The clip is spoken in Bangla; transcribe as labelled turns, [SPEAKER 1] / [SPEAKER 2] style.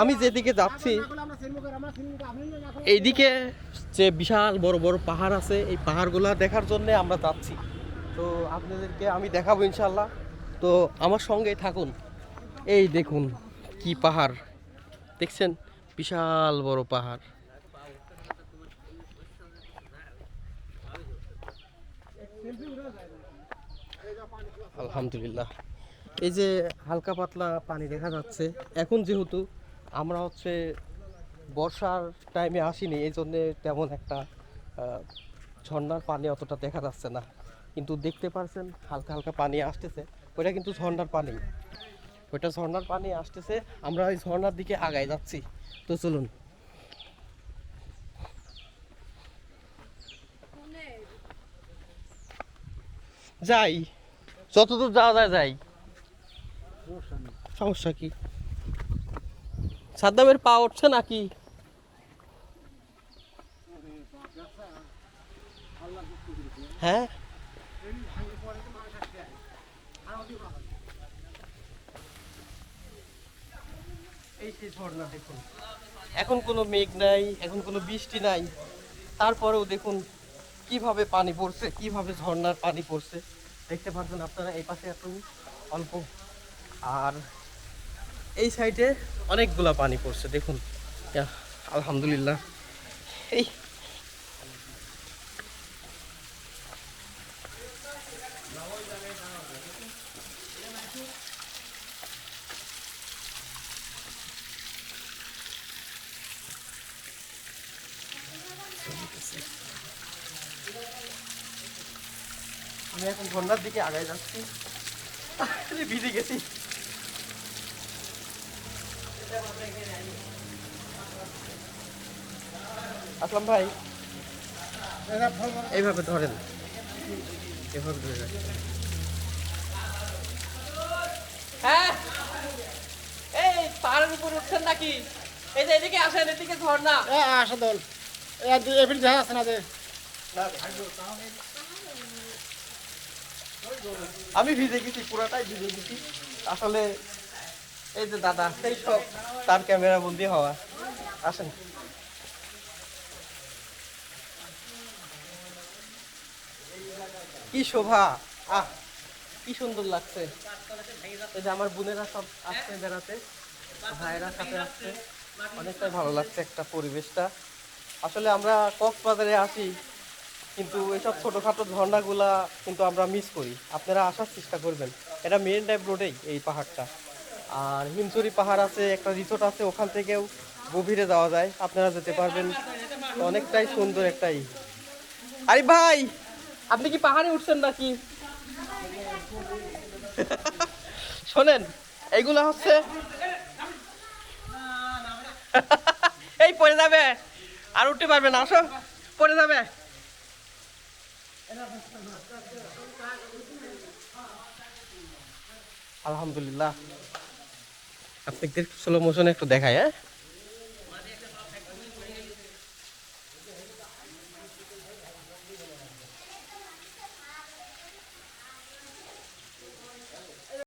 [SPEAKER 1] আমি যেদিকে যাচ্ছি, এইদিকে যে বিশাল বড় বড় পাহাড় আছে, এই পাহাড়গুলো দেখার জন্য আমরা যাচ্ছি। তো আপনাদেরকে আমি দেখাবো ইনশাল্লাহ তো আমার সঙ্গে থাকুন। এই দেখুন কি পাহাড়। দেখছেন? বিশাল বড় পাহাড়। আলহামদুলিল্লাহ। এই যে হালকা পাতলা পানি দেখা যাচ্ছে। এখন যেহেতু আমরা হচ্ছে বর্ষার টাইমে আসিনি এই জন্যে তেমন একটা আহ, ঝর্ণার পানি অতটা দেখা যাচ্ছে না। কিন্তু দেখতে পারছেন হালকা হালকা পানি আসতেছে। ওইটা কিন্তু ঝর্ণার পানি। ওইটা ঝর্ণার পানি আসতেছে আমরা ওই ঝর্ণার দিকে আগায় যাচ্ছি। তো চলুন। যাই যতদূর যাওয়া যায় যাই। সমস্যা কি? সাদ্দামের পা উঠছে নাকি? হ্যাঁ? এখন কোনো মেঘ নাই, এখন কোনো বৃষ্টি নাই। তারপরেও দেখুন কীভাবে পানি পড়ছে, কীভাবে ঝর্ণার পানি পড়ছে। দেখতে পাচ্ছেন আপনারা এই পাশে এত অল্প। আর এই সাইডে অনেকগুলা পানি পড়ছে, দেখুন। আলহামদুলিল্লাহ। এই। আমি এখন ঝর্ণার দিকে আগায় যাচ্ছি। ভিজে গেছি। আসলাম ভাই। এইভাবে ধরেন। এভাবে ধরে। হ্যাঁ। এই পাহাড়ের উপর উঠছেন নাকি? এই যে এদিকে আসেন এদিকে ঝর্ণা
[SPEAKER 2] এ আসা দল। এফিল আছে না যে
[SPEAKER 1] আমি ভিজে গেছি পুরাটাই ভিজে গেছি। আসলে এই যে দাদা সেই সব তার ক্যামেরা বন্দি হওয়া। আসেন। কি শোভা? আহ, কি সুন্দর লাগছে। যে আমার বোনেরা সব আসছে বেড়াতে, ভাইয়েরা সাথে আসছে। অনেকটাই ভালো লাগছে একটা পরিবেশটা। আসলে আমরা কক্সবাজারে আসি, কিন্তু এইসব ছোটোখাটো ঝর্ণাগুলা কিন্তু আমরা মিস করি। আপনারা আসার চেষ্টা করবেন। এটা মেন ড্রাইভ রোডেই এই পাহাড়টা। আর হিমচুরি পাহাড় আছে, একটা রিসোর্ট আছে, ওখান থেকেও গভীরে যাওয়া যায়। আপনারা যেতে পারবেন। অনেকটাই সুন্দর একটাই আরে ভাই! আপনি কি পাহাড়ে উঠছেন নাকি? শোনেন, এইগুলো হচ্ছে এই পড়ে যাবে, আর উঠতে পারবে না, আসো, পড়ে যাবে। আলহামদুলিল্লাহ। আপনি স্লো মোশনে একটু দেখায় হ্যাঁ?